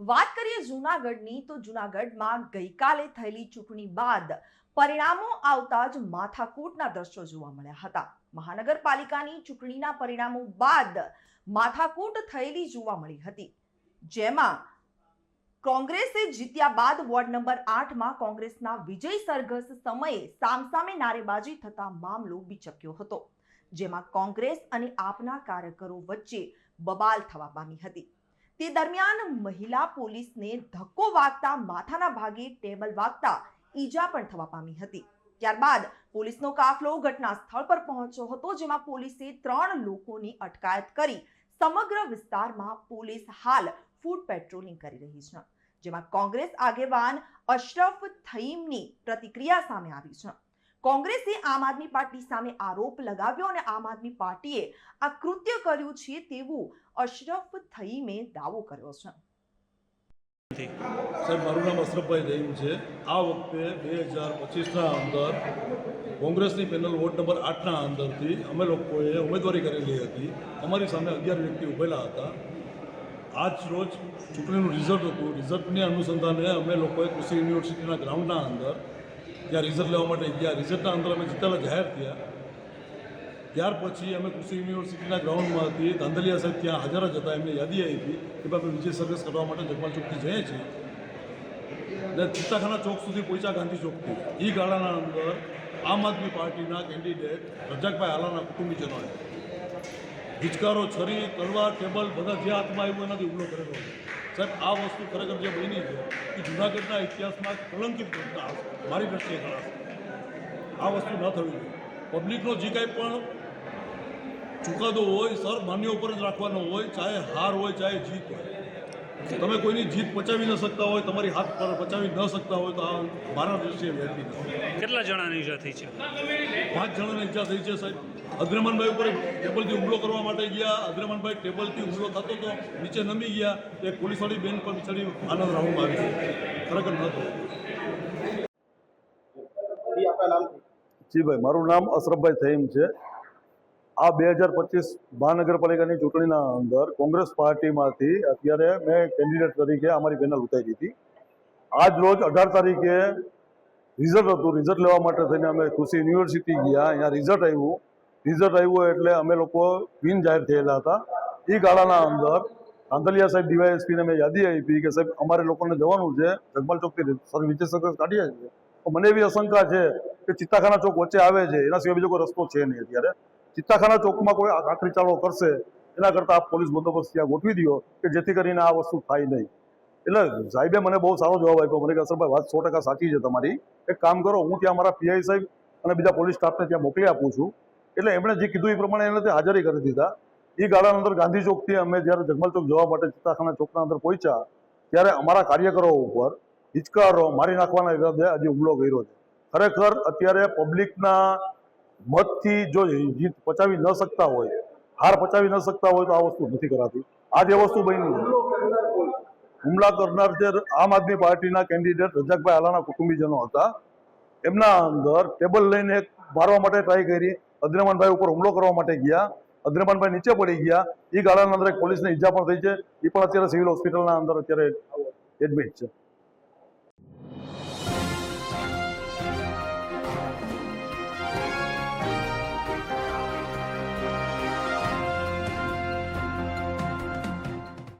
વાત કરીએ જૂનાગઢની, તો જૂનાગઢમાં ગઈકાલે થયેલી ચૂંટણી બાદ પરિણામો આવતા જ માથાકૂટના દ્રશ્યો જોવા મળ્યા હતા. મહાનગરપાલિકાની ચૂંટણીના પરિણામો બાદ માથાકૂટ થયેલી જોવા મળી હતી. જેમાં કોંગ્રેસે જીત્યા બાદ વોર્ડ નંબર આઠમાં કોંગ્રેસના વિજય સરઘસ સમયે સામસામે નારેબાજી થતા મામલો બીચક્યો હતો, જેમાં કોંગ્રેસ અને આપના કાર્યકરો વચ્ચે બબાલ થવા પામી હતી. તે દરમિયાન મહિલા પોલીસને ધક્કો વાગતા માથાના ભાગે ટેબલ વાગતા ઈજા પણ થવા પામી હતી. ત્યારબાદ પોલીસનો કાફલો ઘટના સ્થળ પર પહોંચ્યો હતો, જેમાં પોલીસે ત્રણ લોકોની અટકાયત કરી સમગ્ર વિસ્તારમાં પોલીસ હાલ ફૂડ પેટ્રોલિંગ કરી રહી છે. જેમાં કોંગ્રેસ આગેવાન અશરફ થઈમની પ્રતિક્રિયા સામે આવી છે. કોંગ્રેસે આમ આદમી પાર્ટી સામે આરોપ લગાવ્યો અને આમ આદમી પાર્ટીએ આ કૃત્ય કર્યું છે તેવું અશરફ થઈમે દાવો કર્યો છે. સાહેબ, મારું નામ અશરફભાઈ દહીમ છે. આ વખતે બે હજાર પચીસના અંદર કોંગ્રેસની પેનલ વોર્ડ નંબર આઠના અંદરથી અમે લોકોએ ઉમેદવારી કરેલી હતી. અમારી સામે અગિયાર વ્યક્તિ ઉભેલા હતા. આજ રોજ ચૂંટણીનું રિઝલ્ટ હતું. રિઝલ્ટની અનુસંધાને અમે લોકોએ કૃષિ યુનિવર્સિટીના ગ્રાઉન્ડના અંદર ત્યાં રિઝલ્ટ લેવા માટે ગયા રિઝલ્ટના અંદર અમે જીતેલા જાહેર થયા, ત્યાર પછી અમે કૃષિ યુનિવર્સિટીના ગ્રાઉન્ડમાંથી ધાંધલિયા સાહેબ ત્યાં હાજર જ હતા. એમને યાદી આવી હતી કે અમે વિજય સર્વિસ કરવા માટે જગમાલ ચોકથી જઈએ છીએ. ને ચિત્તાખાના ચોક સુધી પહોંચ્યા ગાંધી ચોકથી. એ ગાળાના અંદર આમ આદમી પાર્ટીના કેન્ડિડેટ રજાકભાઈ હાલાના કુટુંબીજનોએ હિચકારો, છરી, તલવાર, ટેબલ, બધા જે હાથમાં આવ્યું એનાથી હુમલો કરેલો છે સાહેબ, આ વસ્તુ ખરેખર જે બની છે, એ જૂનાગઢના ઇતિહાસમાં કલંકિત ઘટના મારી દ્રષ્ટિએ ગણાશે. આ વસ્તુ ન થવી જોઈએ. પબ્લિકનો જે કાંઈ પણ ચુકાદો હોય સર માન્ય ઉપર જ રાખવાનો હોય, ચાહે હાર હોય, ચાહે જીત હોય. તમે કોઈની જીત પચાવી ન શકતા હોય તમારી હાથ પર પચાવી ન શકતા હોય તો આ મારા દ્રષ્ટિએ વ્યાજબી નથી. કેટલા જણાની ઈજા થઈ છે? પાંચ જણાને ઈજા થઈ છે સાહેબ. અદ્રમનભાઈ ઉપર ટેબલથી હુમલો કરવા માટે ગયા. અદ્રમનભાઈ ટેબલથી હુમલો થતો હતો નીચે નમી ગયા. એક પોલીસવાળી બેન પર બિચારી આનંદ રાઉન્ડમાં આવી ખરેખર નહોતો. જી ભાઈ મારું નામ અશરફભાઈ થઈમ છે. આ બે હજાર પચીસ મહાનગરપાલિકાની ચૂંટણીના અંદર કોંગ્રેસ પાર્ટીમાંથી અત્યારે મેં કેન્ડિડેટ તરીકે અમારી પેનલ ઉતારી હતી આજ રોજ અઢાર તારીખે રિઝલ્ટ હતું. રિઝલ્ટ લેવા માટે થઈને અમે કૃષિ યુનિવર્સિટી ગયા. અહીંયા રિઝલ્ટ આવ્યું. રિઝલ્ટ આવ્યું એટલે અમે લોકો બિન જાહેર થયેલા હતા. એ ગાળાના અંદર આંધલિયા સાહેબ ડીવાયએસપીને મેં યાદી આપી કે સાહેબ, અમારે લોકોને જવાનું છે. જગમાલ ચોકથી સર વિજય સંઘર્ષ કાઢીએ છીએ મને એવી આશંકા છે કે ચિત્તાખાના ચોક વચ્ચે આવે છે. એના સિવાય બીજો કોઈ રસ્તો છે નહીં અત્યારે. ચિત્તાખાના ચોકમાં કોઈ આખરી ચાળો કરશે, એના કરતાં આપ પોલીસ બંદોબસ્ત ત્યાં ગોઠવી દો કે જેથી કરીને આ વસ્તુ થાય નહીં. એટલે સાહેબે મને બહુ સારો જવાબ આપ્યો. મને કે, અસરભાઈ, વાત સો ટકા સાચી છે તમારી. એક કામ કરો, હું ત્યાં મારા પીઆઈ સાહેબ અને બીજા પોલીસ સ્ટાફને ત્યાં મોકલી આપું છું. એટલે એમણે જે કીધું એ પ્રમાણે એને ત્યાં હાજરી કરી દીધા. એ ગાળાના અંદર ગાંધી ચોકથી અમે જ્યારે જગમલ ચોક જવા માટે ચિત્તાખાના ચોકના અંદર પહોંચ્યા, ત્યારે અમારા કાર્યકરો ઉપર હિચકારો મારી નાખવાના ઈરાદે આજે હુમલો કર્યો છે. ખરેખર અત્યારે પબ્લિકના મતથી જો જીત પચાવી ન શકતા હોય, હાર પચાવી ન શકતા હોય તો આ વસ્તુ નથી કરાતી. આ જે વસ્તુ બની હુમલા કરનાર જે આમ આદમી પાર્ટીના કેન્ડિડેટ રજાકભાઈ આલાના કુટુંબીજનો હતા, એમના અંદર ટેબલ લઈને મારવા માટે ટ્રાય કરી અદ્રમાનભાઈ ઉપર હુમલો કરવા માટે ગયા અદ્રમાનભાઈ નીચે પડી ગયા એ ગાળાના અંદર એક પોલીસને ઈજા પણ થઈ છે એ પણ અત્યારે સિવિલ હોસ્પિટલના અંદર અત્યારે એડમિટ છે.